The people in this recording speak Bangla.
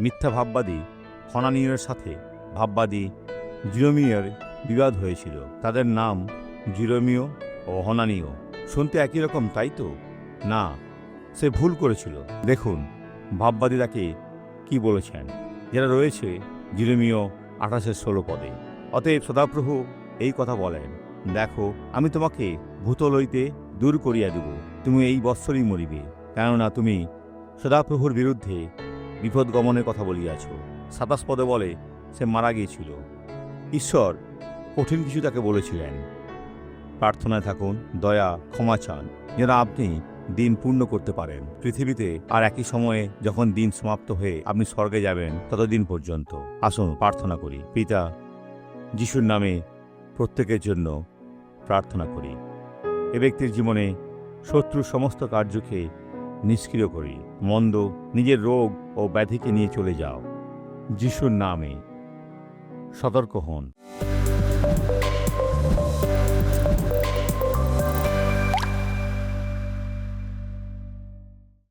মিথ্যা ভাববাদী হনানীয়ের সাথে ভাববাদী জিরোমিয়ের বিবাদ হয়েছিল। তাদের নাম জিরোমিও ও হনানীয় শুনতে একই রকম, তাই তো? না, সে ভুল করেছিল। দেখুন ভাববাদী তাকে কি বলেছেন? যারা রয়েছে জিরোমিও আঠাশের ষোলো পদে। অতএব সদাপ্রভু এই কথা বলেন, দেখো, আমি তোমাকে ভূতল হইতে দূর করিয়া দেব। তুমি এই বৎসরই মরিবে। কেননা তুমি সদাপ্রভুর বিরুদ্ধে বিপদ গমনের কথা বলিয়াছ। সাতাশ পদে বলে, সে মারা গিয়েছিল। ঈশ্বর কঠিন কিছু তাকে বলেছিলেন। প্রার্থনায় থাকুন, দয়া, ক্ষমা চান। যেন আপনি দিন পূর্ণ করতে পারেন। পৃথিবীতে আর একই সময়ে যখন দিন সমাপ্ত হয়ে আপনি স্বর্গে যাবেন, ততদিন পর্যন্ত। আসুন, প্রার্থনা করি। পিতা, যিশুর নামে প্রত্যেকের জন্য প্রার্থনা করি। এ ব্যক্তির জীবনে শত্রুর সমস্ত কার্যকে নিষ্ক্রিয় করি। মন্দ নিজের রোগ ও ব্যাধিকে নিয়ে চলে যাও। যিশুর নামে সতর্ক হন।